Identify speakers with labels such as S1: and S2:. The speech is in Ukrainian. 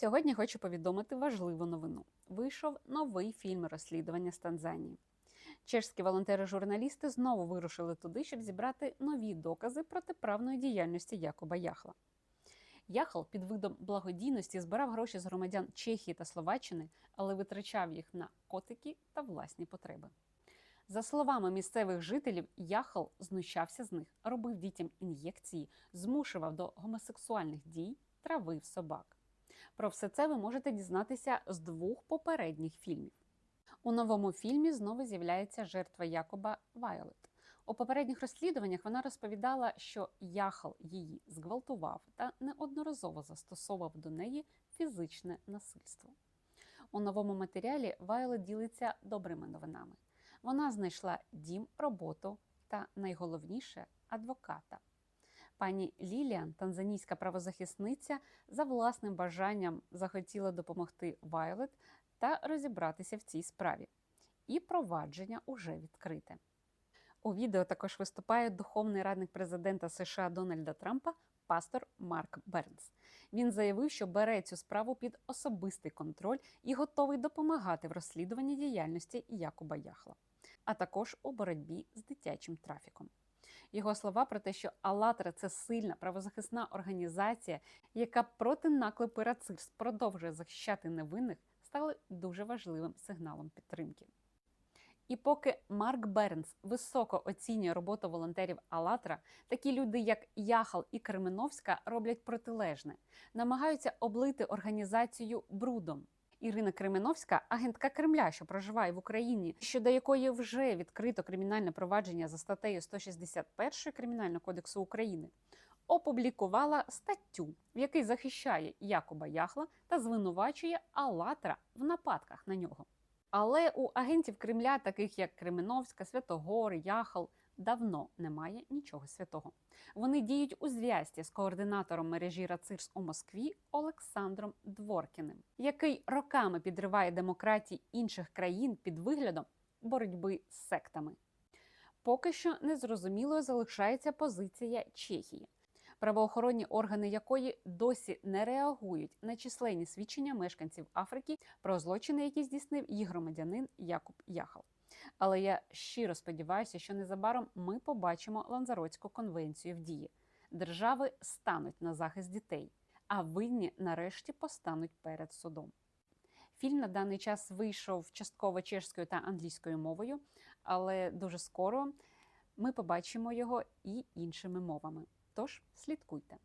S1: Сьогодні хочу повідомити важливу новину. Вийшов новий фільм розслідування з Танзанії. Чешські волонтери-журналісти знову вирушили туди, щоб зібрати нові докази протиправної діяльності Якоба Яхла. Яхл під видом благодійності збирав гроші з громадян Чехії та Словаччини, але витрачав їх на котики та власні потреби. За словами місцевих жителів, Яхл знущався з них, робив дітям ін'єкції, змушував до гомосексуальних дій, травив собак. Про все це ви можете дізнатися з двох попередніх фільмів. У новому фільмі знову з'являється жертва Якоба Вайолет. У попередніх розслідуваннях вона розповідала, що Яхал її зґвалтував та неодноразово застосовував до неї фізичне насильство. У новому матеріалі Вайолет ділиться добрими новинами. Вона знайшла дім, роботу та найголовніше адвоката. Пані Ліліан, танзанійська правозахисниця, за власним бажанням захотіла допомогти Вайлет та розібратися в цій справі. І провадження уже відкрите. У відео також виступає духовний радник президента США Дональда Трампа, пастор Марк Бернс. Він заявив, що бере цю справу під особистий контроль і готовий допомагати в розслідуванні діяльності Якуба Яхла, а також у боротьбі з дитячим трафіком. Його слова про те, що Алатра це сильна правозахисна організація, яка проти наклепу Рацирс продовжує захищати невинних, стали дуже важливим сигналом підтримки. І поки Марк Бернс високо оцінює роботу волонтерів Алатра, такі люди, як Яхал і Кременовська, роблять протилежне, намагаються облити організацію брудом. Ірина Кременовська, агентка Кремля, що проживає в Україні, щодо якої вже відкрито кримінальне провадження за статтею 161 Кримінального кодексу України, опублікувала статтю, в якій захищає Якоба Яхла та звинувачує Алатра в нападках на нього. Але у агентів Кремля, таких як Кременовська, Святогор, Яхал, давно немає нічого святого. Вони діють у зв'язці з координатором мережі Рацирс у Москві Олександром Дворкіним, який роками підриває демократії інших країн під виглядом боротьби з сектами. Поки що незрозумілою залишається позиція Чехії, правоохоронні органи якої досі не реагують на численні свідчення мешканців Африки про злочини, які здійснив їх громадянин Якуб Яхал. Але я щиро сподіваюся, що незабаром ми побачимо Ланзаротську конвенцію в дії. Держави стануть на захист дітей, а винні нарешті постануть перед судом. Фільм на даний час вийшов частково чешською та англійською мовою, але дуже скоро ми побачимо його і іншими мовами. Тож слідкуйте.